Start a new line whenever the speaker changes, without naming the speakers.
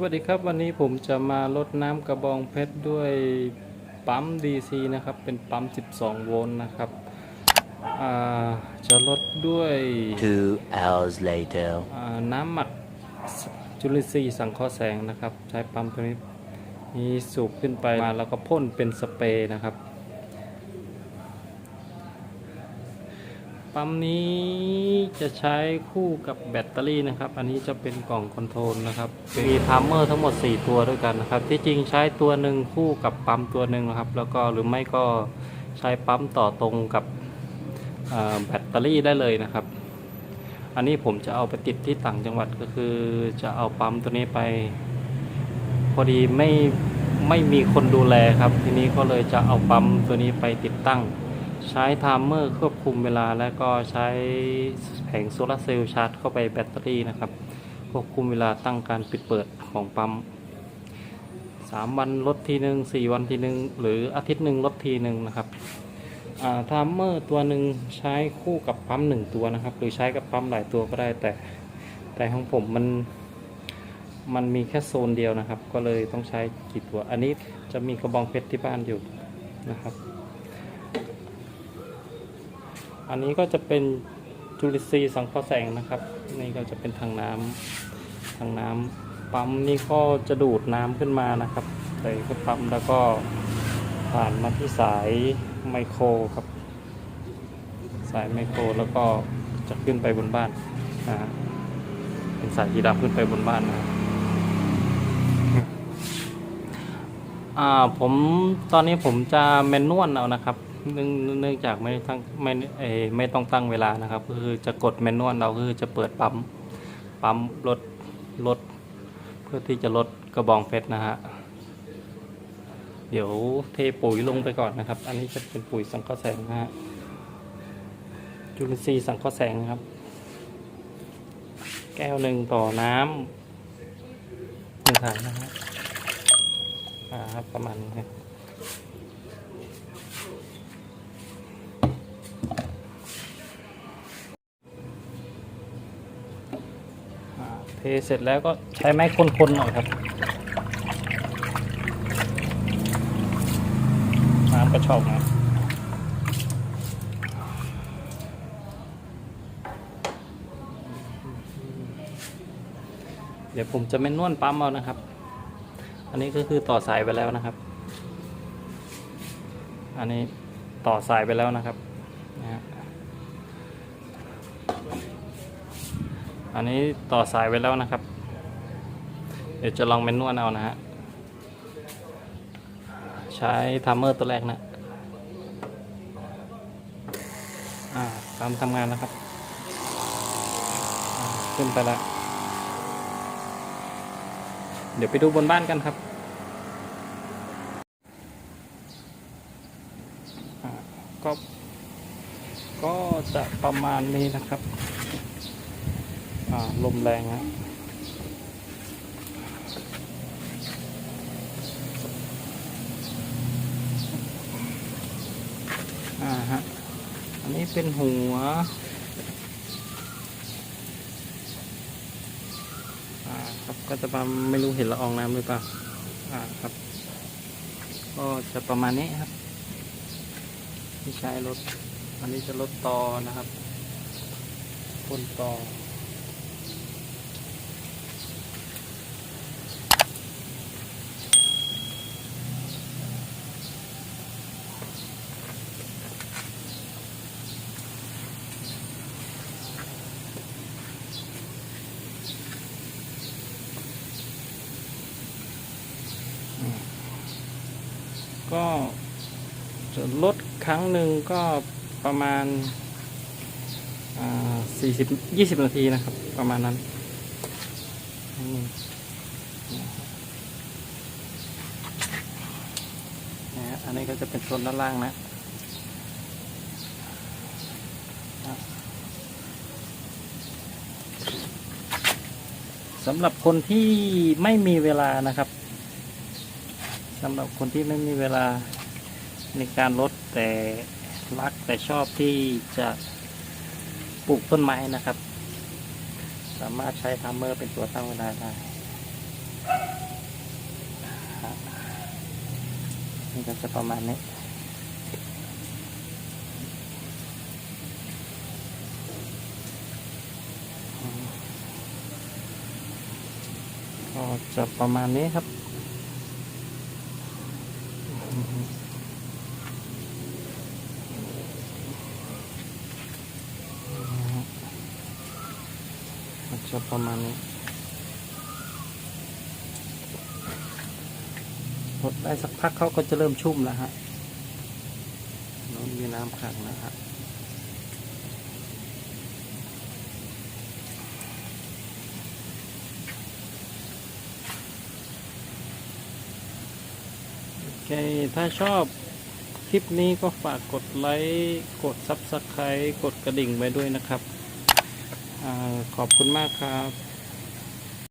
วัสดีครับวันนี้ผมจะมาลดน้ำกระบองเพชรด้วยปั๊ม DC นะครับ เป็นปั๊ม 12 โวลต์นะครับอ่าจะลดด้วย
Two hours later.
อ่าน้ำหมักจุลินทรีย์สังเคราะห์แสงนะครับ ใช้ปั๊มตัวนี้มีสูบขึ้นไปมาแล้วก็พ่นเป็นสเปรย์นะครับ ปั๊มนี้จะใช้คู่กับแบตเตอรี่นะครับ อันนี้จะเป็นกล่องคอนโทรลนะครับ มีพาร์เมอร์ทั้งหมด 4 ตัวด้วยกันนะครับ ที่จริงใช้ตัวหนึ่งคู่กับปั๊มตัวหนึ่งนะครับ แล้วก็หรือไม่ก็ใช้ปั๊มต่อตรงกับแบตเตอรี่ได้เลยนะครับ อันนี้ผมจะเอาไปติดที่ต่างจังหวัดก็คือจะเอาปั๊มตัวนี้ไป พอดีไม่ไม่มีคนดูแลครับ ทีนี้ก็เลยจะเอาปั๊มตัวนี้ไปติดตั้ง ใช้ไทม์เมอร์ควบคุมเวลา แล้วก็ใช้แผงโซลาร์เซลล์ชาร์จเข้าไปแบตเตอรี่นะครับ ควบคุมเวลาตั้งการปิดเปิดของปั๊มสามวันลดทีหนึ่งสี่วันทีหนึ่งหรืออาทิตย์หนึ่งลดทีหนึ่งนะครับไทม์เมอร์ตัวหนึ่งใช้คู่กับปั๊มหนึ่งตัวนะครับ หรือใช้กับปั๊มหลายตัวก็ได้แต่แต่ของผมมันมันมีแค่โซนเดียวนะครับ ก็เลยต้องใช้กี่ตัว อันนี้จะมีกระบองเพชรที่บ้านอยู่นะครับ อันนี้ก็จะเป็นจุลินทรีย์สังเคราะห์แสงนะครับ นี่ก็จะเป็นทางน้ำทางน้ำปั๊มนี่ก็จะดูดน้ำขึ้นมานะครับใส่ก็ปั๊มแล้วก็ผ่านมาที่สายไมโครครับ สายไมโครแล้วก็จะขึ้นไปบนบ้านนะเป็นสายสีดำขึ้นไปบนบ้านนะอ่าผมตอนนี้ผมจะแมนนวลเอานะครับ เนื่องเนื่องจากไม่ตั้งไม่เออไม่ต้องตั้งเวลานะครับก็คือจะกดแมนนวลเราคือจะเปิดปั๊มปั๊มลดลด เพื่อที่จะลดกระบองเพชรนะฮะเดี๋ยวเทปุ๋ยลงไปก่อนนะครับ อันนี้จะเป็นปุ๋ยสังเคราะห์แสงนะฮะจุลินทรีย์สังเคราะห์แสงครับ แก้วหนึ่งต่อน้ำหนึ่งถังนะฮะอ่าครับประมาณนี้ เทเสร็จแล้วก็ใช้ไม้คนๆหน่อยครับ น้ำกระชอกนะเดี๋ยวผมจะไม่นวดปั๊มเอานะครับ อันนี้ก็คือต่อสายไปแล้วนะครับ อันนี้ต่อสายไปแล้วนะครับนะฮะ อันนี้ต่อสายไว้แล้วนะครับ เดี๋ยวจะลองเป็นนวดเอานะฮะ ใช้ทัมเมอร์ตัวแรกนะอ่าตามทำงานนะครับ ขึ้นไปแล้ว เดี๋ยวไปดูบนบ้านกันครับอ่าก็ก็จะประมาณนี้นะครับ ลมแรงฮะอ่าฮะ อันนี้เป็นหัวอ่าครับก็จะประมาณไม่รู้เห็นละอองน้ำหรือเปล่าอ่าครับ ก็จะประมาณนี้ครับที่ใช้รถ อันนี้จะลดต่อนะครับพ่นต่อ ก็ลดครั้งหนึ่งก็ประมาณสี่สิบยี่สิบนาทีนะครับ ประมาณนั้นนะอันนี้ก็จะเป็นโซนด้านล่างนะสำหรับคนที่ไม่มีเวลานะครับ สำหรับคนที่ไม่มีเวลาในการลดแต่รักแต่ชอบที่จะปลูกต้นไม้นะครับ สามารถใช้ทัมเมอร์เป็นตัวตั้งเวลาได้นี่ก็จะประมาณนี้ก็จะประมาณนี้ครับ จะประมาณนี้หดได้สักพักเขาก็จะเริ่มชุ่มแล้วฮะน้องมีน้ำขังนะฮะ เคถ้าชอบคลิปนี้ก็ฝากกดไลค์กด Subscribe กดกระดิ่งไว้ด้วยนะครับอขอบคุณมากครับ